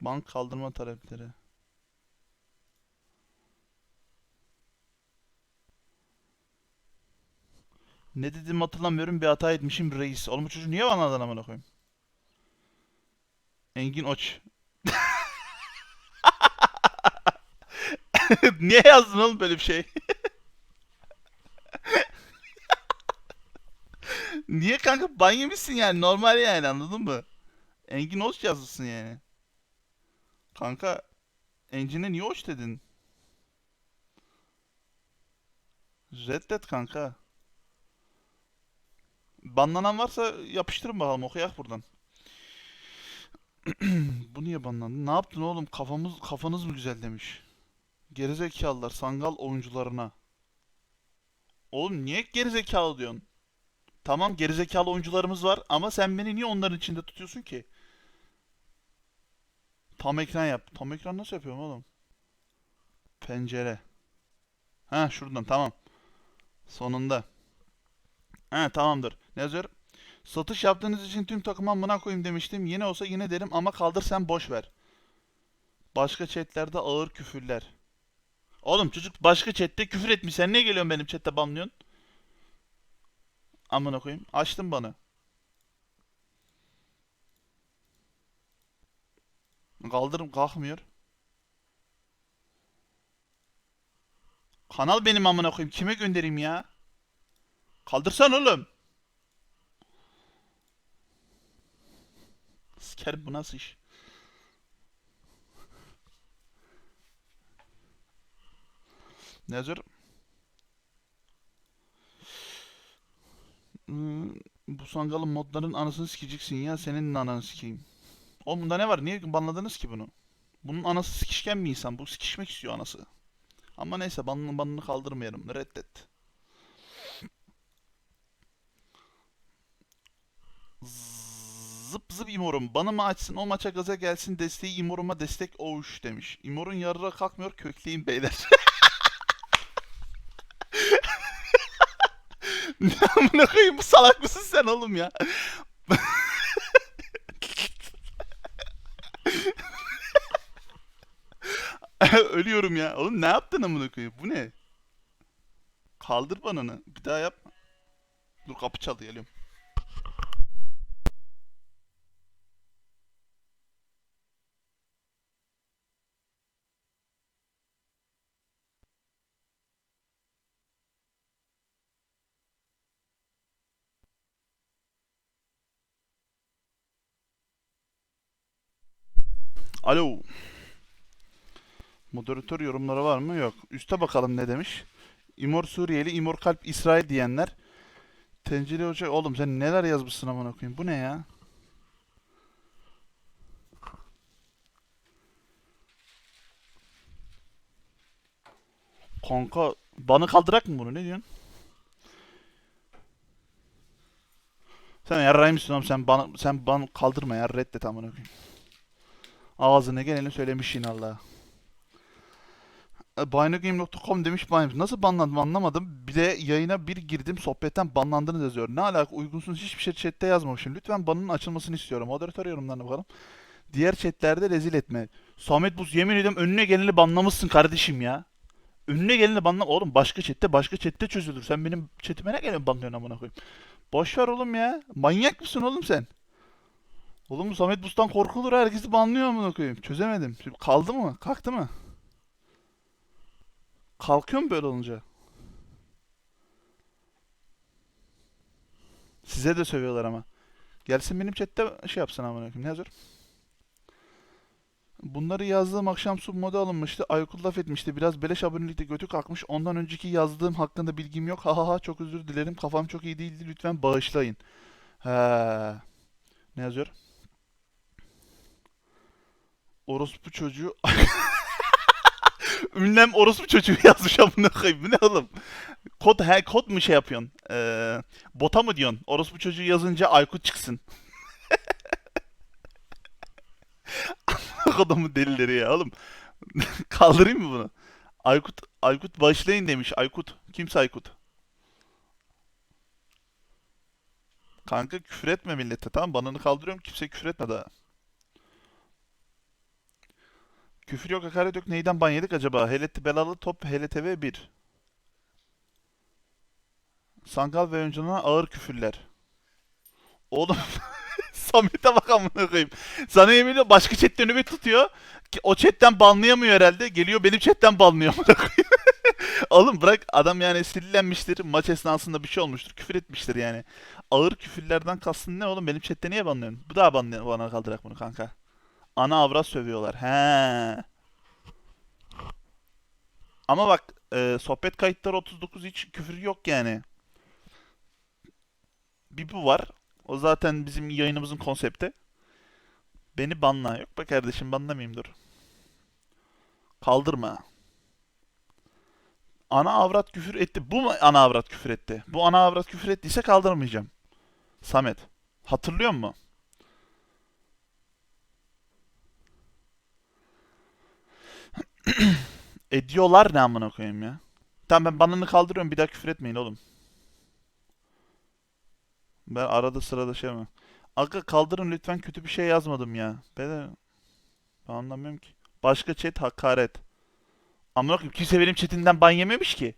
Bank kaldırma talepleri. Ne dedim hatırlamıyorum bir hata etmişim reis. Oğlum bu çocuğu niye bana adını amına koyayım? Engin Oç. Niye yazdın oğlum böyle bir şey? Niye kanka ban yemişsin yani normal yani anladın mı? Engin Oç yazmışsın yani. Kanka Engin'e niye Oç dedin? Reddet kanka. Banlanan varsa yapıştırın bakalım okuyak buradan. Bu niye banlandı? Ne yaptın oğlum? Kafamız kafanız mı güzel demiş. Gerizekalılar sangal oyuncularına. Oğlum niye gerizekalı diyorsun? Tamam gerizekalı oyuncularımız var ama sen beni niye onların içinde tutuyorsun ki? Tam ekran yap. Tam ekran nasıl yapıyorum oğlum? Pencere. Ha şuradan tamam. Sonunda. Ha tamamdır. Ne yazıyor? Satış yaptığınız için tüm takıma amına koyayım demiştim. Yine olsa yine derim ama kaldır sen boş ver. Başka chatlerde ağır küfürler. Oğlum çocuk başka chatte küfür etmiş. Sen niye geliyorsun benim chatte banlıyorsun? Amına koyayım. Açtın bana. Kaldırım kalkmıyor. Kanal benim amına koyayım. Kime göndereyim ya? Kaldırsan oğlum. Sikerim bu nasıl iş? Ne yazıyor? Hmm, bu sangalın modların anasını sikeceksin ya senin ananı sikeyim. Oğlum bunda ne var? Niye banladınız ki bunu? Bunun anası sikişken bir insan. Bu sikişmek istiyor anası. Ama neyse banını, banını kaldırmayalım. Reddet. Zıp zıp imorum. Bana mı açsın o maça gaza gelsin desteği imoruma destek oğuş demiş. İmorun yarıra kalkmıyor kökleyin beyler. Ne koyayım bu salak mısın sen oğlum ya? Ölüyorum ya. Oğlum ne yaptın amına koyayım? Bu ne? Kaldır bananı. Bir daha yap. Dur kapı çaldı geliyorum. Alo. Moderatör yorumları var mı? Yok. Üste bakalım ne demiş. İmor Suriyeli, İmor Kalp İsrail diyenler. Tencere Hoca oğlum sen neler yazmışsın amına koyayım. Bu ne ya? Kanka banı kaldırak mı bunu? Ne diyorsun? Sen yarraymışsın oğlum sen ban sen ban kaldırma ya reddet amına koyayım. Ağzına geleni söylemiş yine Allah. E, Binogame.com demiş banlamış. Nasıl banlandım anlamadım. Bir de yayına bir girdim sohbetten banlandınız yazıyor. Ne alaka uygunsuz hiçbir şey chatte yazmamışım. Lütfen banın açılmasını istiyorum. Moderatör yorumlarına bakalım. Diğer chatlerde rezil etme. Samet Buz yemin ediyorum önüne geleni banlamışsın kardeşim ya. Önüne geleni banla. Oğlum başka chatte başka chatte çözülür. Sen benim chatime ne geliyorsun banlıyorsun amına koyayım. Boş ver oğlum ya. Manyak mısın oğlum sen? Oğlum Samet Bus'tan korkulur herkesi banlıyor amına koyayım. Çözemedim. Kaldı mı? Kalktı mı? Kalkıyor mu böyle olunca? Size de sövüyorlar ama. Gelsin benim chatte şey yapsın amına koyayım. Ne yazıyor? Bunları yazdığım akşam sub moda alınmıştı. Aykut laf etmişti. Biraz beleş abonelikte götü kalkmış. Ondan önceki yazdığım hakkında bilgim yok. Ha ha ha çok özür dilerim. Kafam çok iyi değildi. Lütfen bağışlayın. He. Ne yazıyor? Orospu çocuğu Ünlem orospu çocuğu yazmış amına koyayım. Bu ne oğlum? Kod he kod mu şey yapıyorsun? Ee, bota mı diyorsun? Orospu çocuğu yazınca Aykut çıksın. Adamın delileri ya oğlum. Kaldırayım mı bunu? Aykut Aykut başlayın demiş. Aykut. Kimse Aykut? Kanka küfür etme millete tamam bananı kaldırıyorum kimse küfür etme daha. Küfür yok, hakaret yok. Neyden ban yedik acaba? HLT belalı top HLTV 1. Sangal ve öncülüğüne ağır küfürler. Oğlum Samet'e bak amına koyayım. Sana yemin ediyorum başka chatte nöbet tutuyor. Ki o chatten banlayamıyor herhalde. Geliyor benim chatten banlıyor amına. Oğlum bırak adam yani sinirlenmiştir. Maç esnasında bir şey olmuştur. Küfür etmiştir yani. Ağır küfürlerden kastın ne oğlum? Benim chatte niye banlıyorsun? Bu daha banlıyor bana kaldırak bunu kanka. Ana avrat sövüyorlar. He. Ama bak e, sohbet kayıtları 39 hiç küfür yok yani. Bir bu var. O zaten bizim yayınımızın konsepti. Beni banla. Yok be kardeşim banlamayayım dur. Kaldırma. Ana avrat küfür etti. Bu mu ana avrat küfür etti? Bu ana avrat küfür ettiyse kaldırmayacağım. Samet. Hatırlıyor musun? Ediyorlar ne amına koyayım ya. Tamam ben banını kaldırıyorum bir daha küfür etmeyin oğlum. Ben arada sırada şey mi? Aga kaldırın lütfen kötü bir şey yazmadım ya. Ben de ben anlamıyorum ki. Başka chat hakaret. Amına koyayım kimse benim chatimden ban yememiş ki.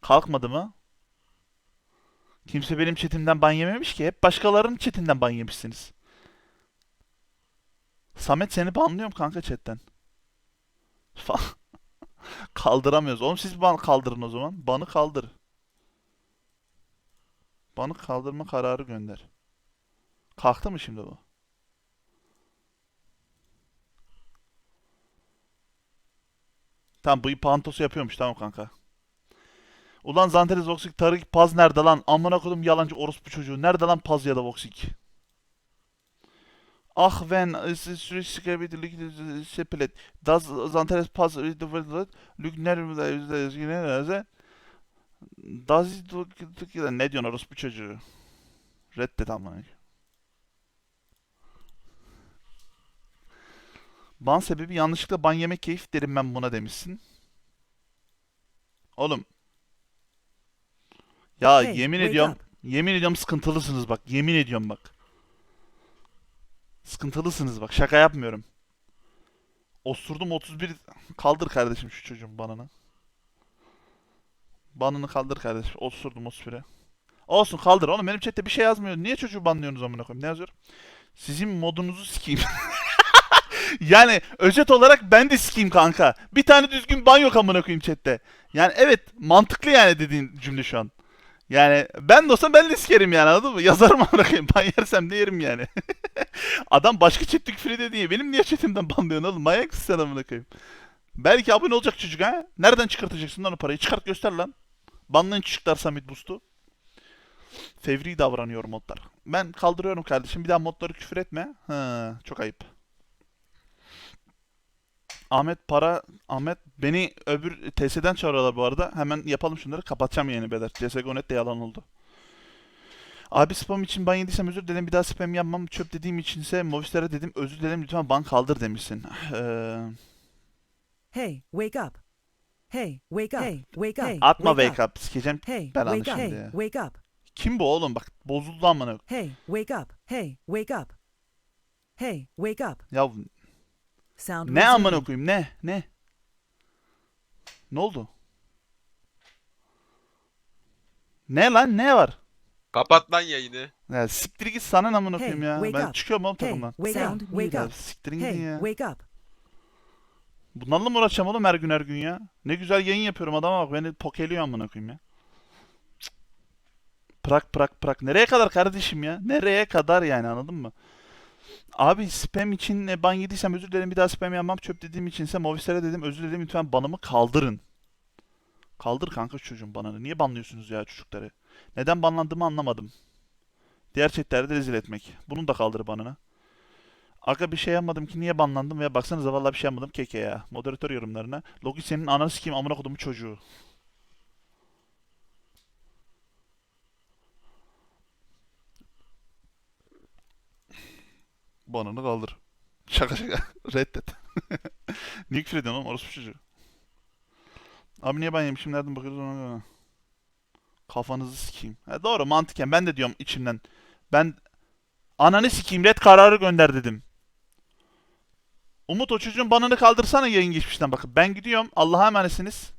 Kalkmadı mı? Kimse benim chatimden ban yememiş ki. Hep başkalarının chatinden ban yemişsiniz. Samet seni banlıyorum kanka chatten. Kaldıramıyoruz. Oğlum siz ban kaldırın o zaman. Banı kaldır. Banı kaldırma kararı gönder. Kalktı mı şimdi bu? Tamam bu pantosu yapıyormuş tamam kanka. Ulan Zanteres Voxik Tarık Paz nerede lan? Amına kodum yalancı orospu çocuğu. Nerede lan Paz ya da Voxik? Ah wenn es ist schwierig sepelet. Das Zanteres Paz Lügner Das ist ne diyorsun orospu çocuğu? Reddet amına. Ban sebebi yanlışlıkla ban yemek keyif derim ben buna demişsin. Oğlum. Ya Hey, yemin ediyorum. up. Yemin ediyorum sıkıntılısınız bak. Yemin ediyorum bak. Sıkıntılısınız bak. Şaka yapmıyorum. Osurdum 31. Kaldır kardeşim şu çocuğun banını. Banını kaldır kardeşim. Osurdum 31'e. Olsun kaldır. Oğlum benim chatte bir şey yazmıyor. Niye çocuğu banlıyorsunuz amına koyayım? Ne yazıyor? Sizin modunuzu sikeyim. Yani özet olarak ben de sikeyim kanka. Bir tane düzgün ban yok amına koyayım chatte. Yani evet mantıklı yani dediğin cümle şu an. Yani ben de olsam ben de sikerim yani anladın mı? Yazarım amına koyayım. Ban yersem de yerim yani. Adam başka küfür ediyor diye. Benim niye chatimden banlıyorsun oğlum? Manyak mısın sen amına? Belki abone olacak çocuk ha? Nereden çıkartacaksın lan o parayı? Çıkart göster lan. Banlayın çocuklar Summit Boost'u. Fevri davranıyor modlar. Ben kaldırıyorum kardeşim. Bir daha modları küfür etme. Ha, çok ayıp. Ahmet para Ahmet beni öbür TS'den çağırıyorlar bu arada. Hemen yapalım şunları. Kapatacağım yeni beder. CSGO.net de yalan oldu. Abi spam için ban yediysem özür dilerim. Bir daha spam yapmam. Çöp dediğim içinse Movistar'a dedim. Özür dilerim lütfen ban kaldır demişsin. Eee, Hey, wake up. Hey, wake up. Hey, wake up. Hey, atma wake up. Sikeceğim. Hey, belanı wake up. şimdi Hey, ya. wake up. Kim bu oğlum? Bak bozuldu amına. Hey, wake up. Hey, wake up. Hey, wake up. Ya Sound ne amına resuming. koyayım? Ne? Ne? Ne oldu? Ne lan? Ne var? Kapat lan yayını. Ya siktir git sana amına Hey, koyayım ya. wake Ben up. çıkıyorum oğlum Hey, takımdan. wake Sound. Wake Ya up. siktirin gidin Hey, ya. wake up. Bunlarla mı uğraşacağım oğlum her gün her gün ya? Ne güzel yayın yapıyorum adama bak beni pokeliyor amına koyayım ya. Cık. Prak prak prak. Nereye kadar kardeşim ya? Nereye kadar yani anladın mı? Abi spam için ban yediysem özür dilerim bir daha spam yapmam. Çöp dediğim içinse Movistar'a dedim özür dilerim lütfen banımı kaldırın. Kaldır kanka çocuğun banını. Niye banlıyorsunuz ya çocukları? Neden banlandığımı anlamadım. Diğer chatlerde rezil etmek. Bunun da kaldır banını. Aga bir şey yapmadım ki niye banlandım veya baksanıza vallahi bir şey yapmadım keke ya. Moderatör yorumlarına. Logi senin ananı sikeyim amına kodumu çocuğu. Banını kaldır. Şaka şaka. Reddet. niye küfür ediyorsun oğlum orospu çocuğu? Abi niye ben yemişim nereden bakıyoruz ona göre. Kafanızı sikeyim. Ha, doğru mantıken ben de diyorum içimden. Ben ananı sikeyim red kararı gönder dedim. Umut o çocuğun banını kaldırsana yayın geçmişten bakın. Ben gidiyorum. Allah'a emanetsiniz.